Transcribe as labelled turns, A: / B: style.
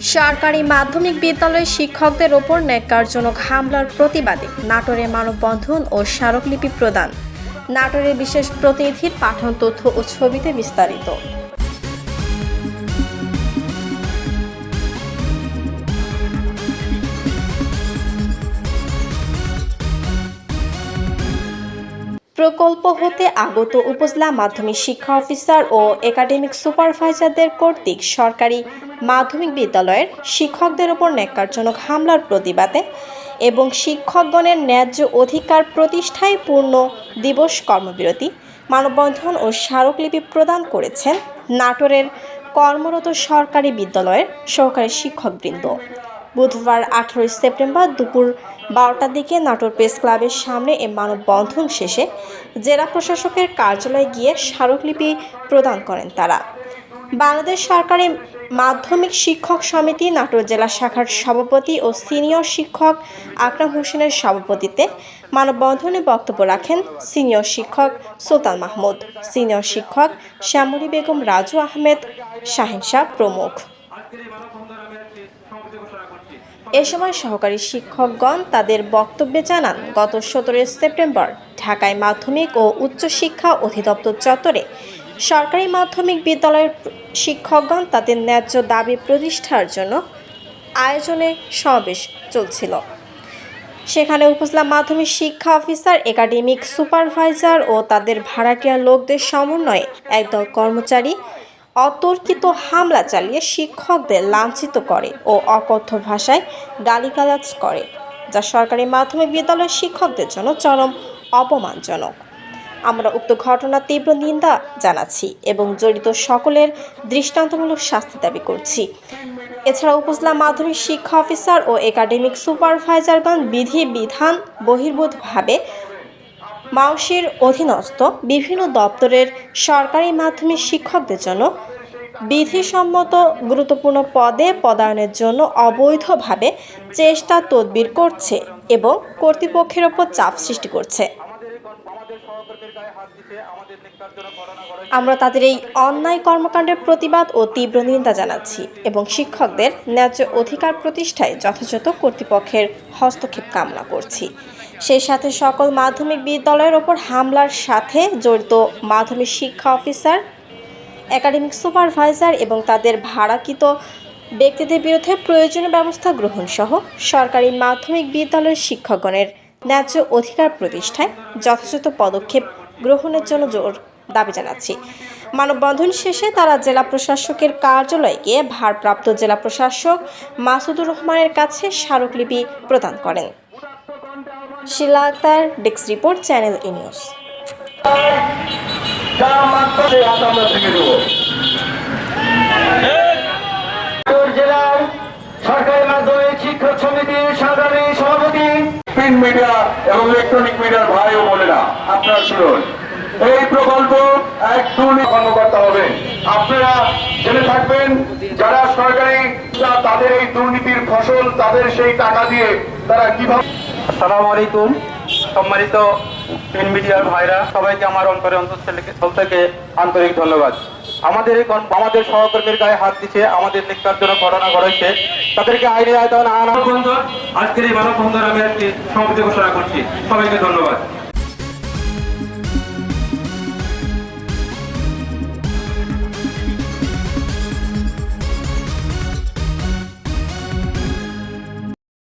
A: সরকারি মাধ্যমিক বিদ্যালয়ের শিক্ষকদের ওপর ন্যাক্কারজনক হামলার প্রতিবাদে নাটোরে মানববন্ধন ও স্মারকলিপি প্রদান। নাটোরের বিশেষ প্রতিনিধির পাঠন তথ্য ও ছবিতে বিস্তারিত। প্রকল্প হতে আগত উপজেলা মাধ্যমিক শিক্ষা অফিসার ও একাডেমিক সুপারভাইজারদের কর্তৃক সরকারি মাধ্যমিক বিদ্যালয়ের শিক্ষকদের ওপর ন্যাক্কারজনক হামলার প্রতিবাদে এবং শিক্ষকগণের ন্যায্য অধিকার প্রতিষ্ঠায় পূর্ণ দিবস কর্মবিরতি মানববন্ধন ও স্মারকলিপি প্রদান করেছেন নাটোরের কর্মরত সরকারি বিদ্যালয়ের সহকারী শিক্ষকবৃন্দ। বুধবার আঠারোই সেপ্টেম্বর দুপুর বারোটার দিকে নাটোর প্রেস ক্লাবের সামনে এ মানববন্ধন শেষে জেলা প্রশাসকের কার্যালয়ে গিয়ে স্মারকলিপি প্রদান করেন তারা। বাংলাদেশ সরকারি মাধ্যমিক শিক্ষক সমিতি নাটোর জেলা শাখার সভাপতি ও সিনিয়র শিক্ষক আকরাম হোসেনের সভাপতিত্বে মানববন্ধনে বক্তব্য রাখেন সিনিয়র শিক্ষক সুলতান মাহমুদ, সিনিয়র শিক্ষক শ্যামলী বেগম রাজু আহমেদ, শাহিন শাহ প্রমুখ। এ সময় সহকারী শিক্ষকগণ তাদের বক্তব্যে জানান, গত সতেরোই সেপ্টেম্বর ঢাকায় মাধ্যমিক ও উচ্চশিক্ষা অধিদপ্তর চত্বরে সরকারি মাধ্যমিক বিদ্যালয়ের শিক্ষকগণ তাদের ন্যায্য দাবি প্রতিষ্ঠার জন্য আয়োজনে সমাবেশ চলছিল। সেখানে উপজেলা মাধ্যমিক শিক্ষা অফিসার, একাডেমিক সুপারভাইজার ও তাদের ভাড়াটিয়া লোকদের সমন্বয়ে একদল কর্মচারী অতর্কিত হামলা চালিয়ে শিক্ষকদের লাঞ্ছিত করে ও অকথ্য ভাষায় গালিগালাজ করে, যা সরকারি মাধ্যমিক বিদ্যালয়ের শিক্ষকদের জন্য চরম অপমানজনক। আমরা উক্ত ঘটনার তীব্র নিন্দা জানাচ্ছি এবং জড়িত সকলের দৃষ্টান্তমূলক শাস্তি দাবি করছি। এছাড়া উপজেলা মাধ্যমিক শিক্ষা অফিসার ও একাডেমিক সুপারভাইজারগণ বিধি বিধান বহির্ভূতভাবে মাউসির অধীনস্থ বিভিন্ন দপ্তরের সরকারি মাধ্যমিক শিক্ষকদের জন্য বিধিসম্মত গুরুত্বপূর্ণ পদে পদায়নের জন্য অবৈধভাবে চেষ্টা তদবির করছে এবং কর্তৃপক্ষের ওপর চাপ সৃষ্টি করছে। আমরা তাদের এই অন্যায় কর্মকাণ্ডের প্রতিবাদ ও তীব্র নিন্দা জানাচ্ছি এবং শিক্ষকদের ন্যায্য অধিকার প্রতিষ্ঠায় যথাযথ কর্তৃপক্ষের হস্তক্ষেপ কামনা করছি। সেই সাথে সকল মাধ্যমিক বিদ্যালয়ের ওপর হামলার সাথে জড়িত মাধ্যমিক শিক্ষা অফিসার একাডেমিক সুপারভাইজার এবং তাদের ভাড়াকৃত ব্যক্তিদের বিরুদ্ধে প্রয়োজনীয় ব্যবস্থা গ্রহণ সহ সরকারি মাধ্যমিক বিদ্যালয়ের শিক্ষকগণের ন্যায্য অধিকার প্রতিষ্ঠায় যথাযথ পদক্ষেপ গ্রহণের জন্য জোর দাবি জানাচ্ছি। মানববন্ধন শেষে তারা জেলা প্রশাসকের কার্যালয়ে গিয়ে ভারপ্রাপ্ত জেলা প্রশাসক মাসুদুর রহমানের কাছে স্মারকলিপি প্রদান করেন। Shila Akter desk report, channel i news.
B: সরকারি মাধ্যমিক শিক্ষক সমিতির সাধারণ সভাপতি প্রিন্ট মিডিয়া এবং ইলেকট্রনিক মিডিয়ার ভাই আপনারা শুনুন। এই প্রকল্প এক কর্মকর্তা হবে। আপনারা জেনে থাকবেন যারা সরকারি তাদের এই দুর্নীতির ফসল তাদের সেই টাকা দিয়ে তারা কীভাবে
C: আসসালামু আলাইকুম সম্মানিত প্রিন্ট মিডিয়ার ভাইরা সবাইকে আমার অন্তরে অন্তঃস্থল থেকে- থেকে আন্তরিক ধন্যবাদ। আমাদের এই আমাদের সহকর্মীর গায়ে হাত দিচ্ছে আমাদের নিকারজনক ঘটনা ঘটেছে তাদেরকে আইনে আয়তন আনা
D: আজকের এই মানববন্ধন আমি আজকে সমাপ্তি ঘোষণা করছি। সবাইকে ধন্যবাদ।